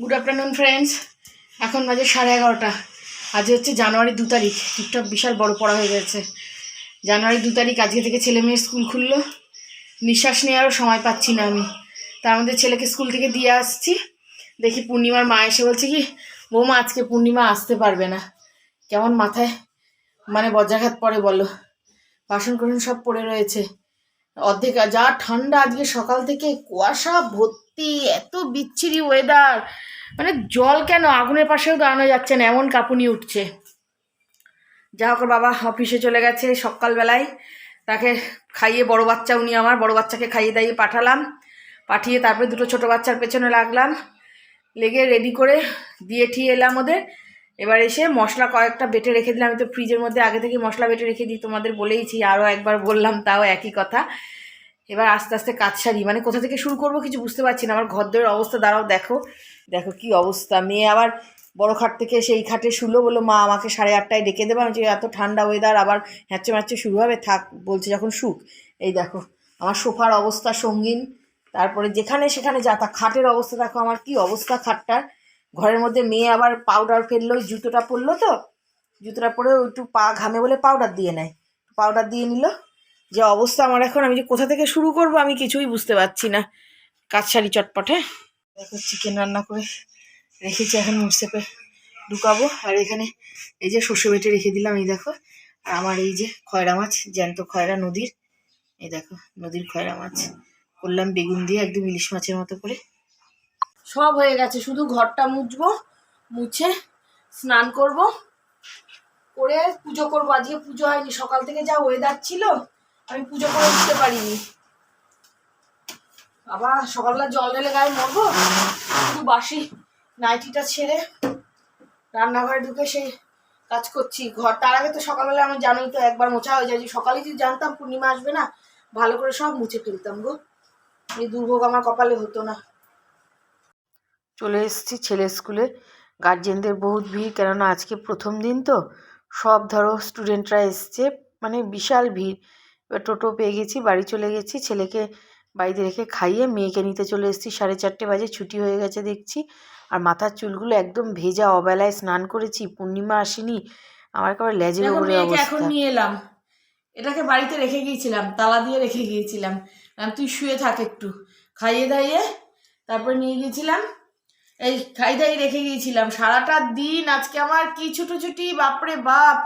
Good afternoon friends এখন বাজে সাড়ে এগারোটা। আজ হচ্ছে জানুয়ারি দু তারিখ। টিকটক বিশাল বড় পড়া হয়ে গেছে। জানুয়ারি দু তারিখ আজকে থেকে ছেলে মেয়ের স্কুল খুললো। নিঃশ্বাস নেওয়ারও সময় পাচ্ছি না আমি। তার মধ্যে ছেলেকে স্কুল থেকে দিয়ে আসছি। দেখি পূর্ণিমার মা এসে বলছে কি, বৌমা, আজকে পূর্ণিমা আসতে পারবে না। কেমন মাথায়? মানে বজ্রাঘাত পড়ে, বলো। বাসন কোসন সব পড়ে রয়েছে। অর্ধেক, যা ঠান্ডা আজকে সকাল থেকে, কুয়াশা ভর্তি এত বিচ্ছিরি ওয়েদার মানে জল কেন? আগুনের পাশেও দাঁড়ানো যাচ্ছে না, এমন কাঁপুনি উঠছে। যা হোক বাবা অফিসে চলে গেছে সকালবেলায়। তাকে খাইয়ে বড় বাচ্চা উনি আমার, বড় বাচ্চাকে খাইয়ে দাইয়ে পাঠালাম। পাঠিয়ে তারপরে দুটো ছোট বাচ্চার পেছনে লাগলাম। লেগে রেডি করে দিয়ে ঠিয়ে এলাম ওদের। এবার এসে মশলা কয়েকটা বেটে রেখে দিলাম। আমি তো ফ্রিজের মধ্যে আগে থেকে মশলা বেটে রেখে দিই, তোমাদের বলেইছি আরও একবার বললাম, তাও একই কথা। এবার আস্তে আস্তে কাজ সারি মানে কোথা থেকে শুরু করব কিছু বুঝতে পারছি না, আমার ঘরদোরের অবস্থা, দাঁড়াও দেখো। দেখো কি অবস্থা, মেয়ে আবার বড় খাট থেকে সেই খাটে শুলো, বলল, মা, আমাকে সাড়ে আটটায় ডেকে দেবে। আমি এত ঠান্ডা ওয়েদার আবার হ্যাচ্ছে ম্যাচ্ছে শুরু হবে, থাক, বলছে, যখন শুক। এই দেখো, আমার সোফার অবস্থা সঙ্গীন, তারপরে যেখানে সেখানে যা, তা খাটের অবস্থা, দেখো আমার কি অবস্থা খাটটার। ঘরের মধ্যে মেয়ে আবার পাউডার ফেলল, জুতোটা পরলো তো, জুতোটা পরে একটু পা ঘামে বলে পাউডার দিয়ে নেয় পাউডার দিয়ে নিল যে অবস্থা আমার এখন আমি যে কোথা থেকে শুরু করব আমি কিছুই বুঝতে পারছি না। কাজ সারি চটপটে দেখো চিকেন রান্না করে রেখেছি এখন মুসেপে ঢুকাবো। আর এখানে এই যে সর্ষে বেটে রেখে দিলাম এই দেখো। আর আমার এই যে খয়রা মাছ জ্যান্ত খয়রা নদীর এই দেখো নদীর খয়রা মাছ। করলাম বেগুন দিয়ে একদম ইলিশ মাছের মতো করে। সব হয়ে গেছে শুধু ঘরটা মুছবো মুছে স্নান করব। করে পুজো করব আজকে পুজো হয়নি সকাল থেকে যা ওয়েদার ছিল আমি পুজো করে উঠতে পারিনি। আবার সকালবেলা জল ঢেলে গায়ে মরবো? শুধু বাসি, নাইটিটা ছেড়ে রান্নাঘরে ঢুকে সেই কাজ করছি। ঘর, তার আগে তো সকালবেলা আমার জানোই তো একবার মোছা হয়ে যায়। যে সকালে যদি জানতাম পূর্ণিমা আসবে না, ভালো করে সব মুছে ফেলতাম গো। এই দুর্ভোগ আমার কপালে হতো না। চলে এসেছি ছেলে স্কুলে। গার্জেনদের বহুত ভিড়, কেননা আজকে প্রথম দিন তো। সব ধরো স্টুডেন্টরা এসছে মানে বিশাল ভিড়। এবার টোটো পেয়ে গেছি বাড়ি চলে গেছি ছেলেকে বাড়িতে রেখে খাইয়ে মেয়েকে নিতে চলে এসেছি। সাড়ে চারটে বাজে ছুটি হয়ে গেছে দেখছি। আর মাথার চুলগুলো একদম ভেজা অবেলায় স্নান করেছি পূর্ণিমা আসেনি। আমার একেবারে লেজের উপরে এখন নিয়ে এলাম। এটাকে বাড়িতে রেখে গিয়েছিলাম তালা দিয়ে রেখে গিয়েছিলাম। তুই শুয়ে থাক একটু। খাইয়ে দাইয়ে তারপরে নিয়ে গিয়েছিলাম। এই খাই দাইয়ে রেখে গিয়েছিলাম। সারাটা দিন আজকে আমার কি ছুটোছুটি বাপরে বাপ!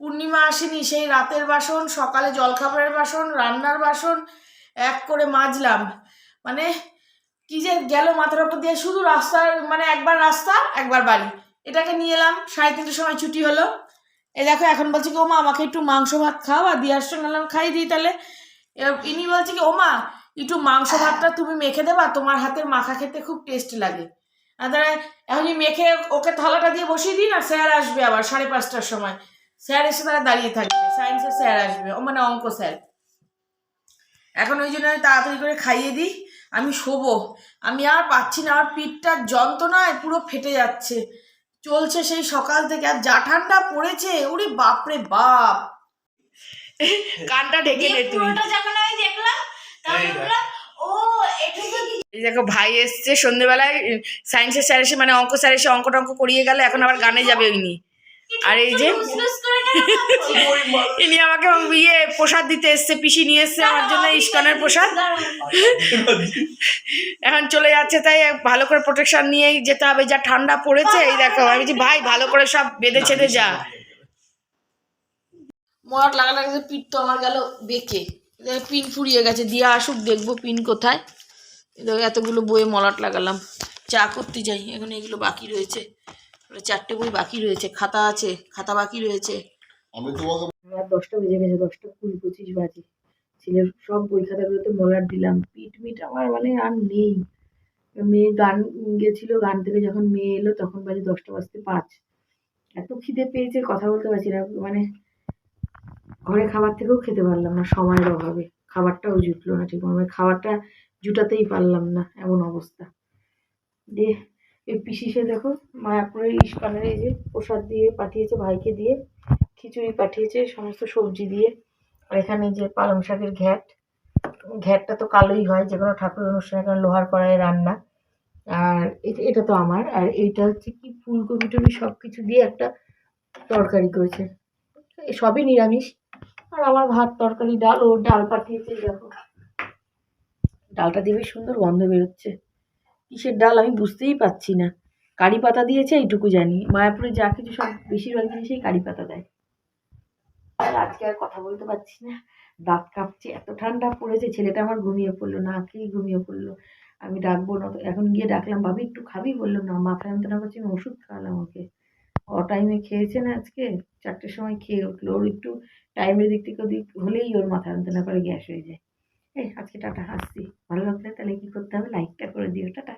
পূর্ণিমা আসেনি, সেই রাতের বাসন, সকালে জলখাবারের বাসন, রান্নার বাসন, এক করে মাজলাম। মানে কি যে গেল মাথার উপর দিয়ে, শুধু রাস্তার মানে একবার রাস্তা, একবার বাড়ি। এটাকে নিয়ে এলাম, সাড়ে তিনটের সময় ছুটি হলো। এ দেখো, এখন বলছে কি, ওমা, আমাকে একটু মাংস ভাত খাও আর দিয়ার সঙ্গে খাই দিই তাহলে। ইনি বলছে কি, ওমা, একটু মাংস ভাতটা তুমি মেখে দেবা, তোমার হাতের মাখা খেতে খুব টেস্ট লাগে। আর তাহলে, এখন মেখে ওকে থালাটা দিয়ে বসিয়ে দিই না স্যার আসবে আবার সাড়ে পাঁচটার সময়। স্যার এসে তারা দাঁড়িয়ে থাকবে। সায়েন্সের স্যার আসবে। ও মানে অঙ্ক স্যার। এখন ওই জন্য আমি তাড়াতাড়ি করে খাইয়ে দিই। আমি শোবো। আমি আর পাচ্ছি না। আমার পিঠটার যন্ত্রণায় পুরো ফেটে যাচ্ছে। চলছে সেই সকাল থেকে। আর যা ঠান্ডা পড়েছে ওরে বাপরে বাপ। কানটা ঢেকে নে তুই। পুরোটা যখন আমি দেখলাম তখন ও এটা এই দেখো ভাই এসছে সন্ধ্যেবেলায় সায়েন্সের স্যার এসে মানে অঙ্ক স্যার এসে অঙ্ক টঙ্ক করিয়ে গেল। এখন আবার গানে যাবে ওই উনি আর এই যে? ইনি আমাকে ইয়ে প্রসাদ দিতে এসছে, পিসি নিয়ে এসছে আমার জন্য ইস্কনের প্রসাদ। এখন চলে যাচ্ছে, তাই ভালো করে প্রোটেকশন নিয়েই যেতে হবে, যা ঠান্ডা পড়েছে, এই দেখো, আমি বলছি, ভাই, ভালো করে সব বেঁধে ছেদে যা। মরাট লাগা লাগছে পিঠ তো আমার গেল বেঁকে। পিন ফুরিয়ে গেছে, দিয়ে আসুক, দেখব পিন কোথায়। এতগুলো বইয়ে মলাট লাগালাম। চা করতে যাই, এখন এগুলো বাকি রয়েছে। চারটে বই বাকি রয়েছে খাতা আছে খাতা বাকি রয়েছে। আমি তোমাকে রাত দশটা বেজে গেছে দশটা কুড়ি পঁচিশ বাজে। ছেলের সব বই খাতাগুলোতে মলার দিলাম। পিট মিট আমার মানে আর নেই। মেয়ে গান গেছিল গান থেকে যখন মেয়ে এলো তখন বাজে দশটা বাজতে পাঁচ। এত খিদে পেয়েছে কথা বলতে পারছি না। মানে ঘরে খাবার থেকেও খেতে পারলাম না সময়ের অভাবে। খাবারটাও জুটলো না ঠিক মানে খাবারটা জুটাতেই পারলাম না এমন অবস্থা। দিয়ে এই পিসিসে দেখো মায়াপুরে ইস্কনের এই যে প্রসাদ দিয়ে পাঠিয়েছে, ভাইকে দিয়ে, খিচুড়ি পাঠিয়েছে, সমস্ত সবজি দিয়ে। আর এখানে যে পালং শাকের ঘ্যাট, ঘ্যাটটা তো কালোই হয়, যে কোনো ঠাকুর অনুষ্ঠানে কারণ লোহার কড়াইয়ে রান্না। আর এটা তো আমার, আর এইটা হচ্ছে কি ফুলকপি টপি সব কিছু দিয়ে একটা তরকারি করেছে। সবই নিরামিষ। আর আমার ভাত তরকারি, ডাল, ও ডাল পাঠিয়েছে, দেখো। ডালটা দিয়ে সুন্দর গন্ধ বেরোচ্ছে। কিসের ডাল আমি বুঝতেই পারছি না। কারি পাতা দিয়েছে এইটুকু জানি। মায়াপুরে যা কিছু সব বেশিরভাগ জিনিসেই কারি পাতা দেয়। আর আজকে আর কথা বলতে পারছি না। দাঁত কাঁপছে এত ঠান্ডা পড়েছে ছেলেটা আমার ঘুমিয়ে পড়ল না খেয়েই ঘুমিয়ে পড়ল। আমি ডাকবো না এখন গিয়ে ডাকলাম ভাবি একটু খাবি? বলল না মাথা যন্ত্রণা করছে আমি ওষুধ খাওয়ালাম ওকে। অ টাইমে খেয়েছে না আজকে চারটের সময় খেয়ে উঠল। ওর একটু টাইমের দিক থেকে ওদিক হলেই ওর মাথা যন্ত্রণা করে গ্যাস হয়ে যায়। আজকে টাটা আসছি ভালো লাগলে তাহলে কি করতে হবে? লাইকটা করে দিও টাটা।